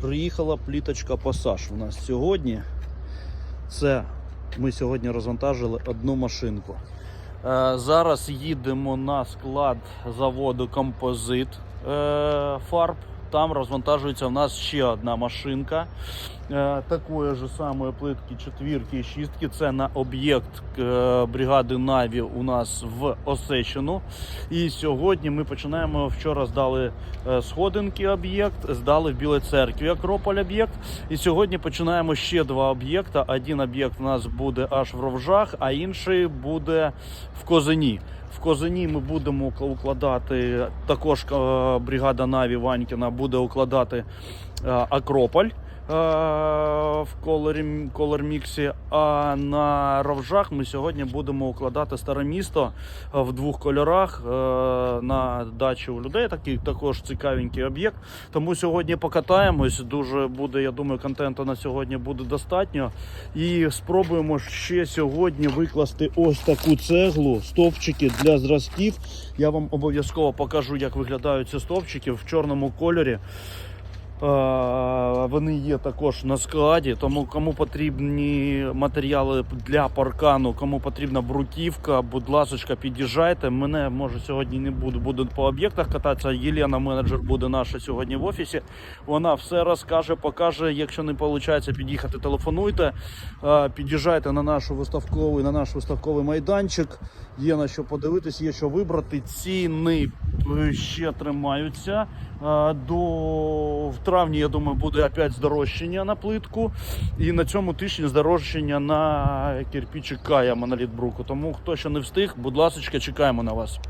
Приїхала пліточка пасаж у нас сьогодні. Це ми сьогодні розвантажили одну машинку. Е, зараз їдемо на склад заводу Композит е, фарб. Там розвантажується в нас ще одна машинка е, такої ж самої плитки четвірки і шістки. Це на об'єкт е, бригади Наві у нас в Осещину. І сьогодні ми починаємо. Вчора здали е, сходинки об'єкт, здали в Білій церкві Акрополь об'єкт. І сьогодні починаємо ще два об'єкта. Один об'єкт у нас буде аж в Ровжах, а інший буде в Козині. В Козині ми будемо укладати також бригада Наві Ванькіна буде укладати е, Акрополь в колорі, колор-міксі. А на ровжах ми сьогодні будемо укладати старе місто е, в двох кольорах е, на дачі у людей. Такий також цікавенький об'єкт. Тому сьогодні покатаємось. Дуже буде, я думаю, контенту на сьогодні буде достатньо. І спробуємо ще сьогодні викласти ось таку цеглу, стовпчики для зразків. Я вам обов'язково покажу, як виглядають ці стовпчики в чорному кольорі. Вони є також на складі, тому кому потрібні матеріали для паркану, кому потрібна бруківка, будь ласка, під'їжджайте. Мене може сьогодні не буду, буду по об'єктах кататися. Єлена, менеджер, буде наша сьогодні в офісі. Вона все розкаже, покаже. Якщо не виходить під'їхати, телефонуйте. Під'їжджайте на наш виставковий, на наш виставковий майданчик. Є на що подивитись, є що вибрати. Ціни ще тримаються. До в травні, я думаю, буде опять здорожчання на плитку. І на цьому тижні здорожчання на кирпичик Кая моноліт бруку. Тому хто ще не встиг, будь ласка, чекаємо на вас.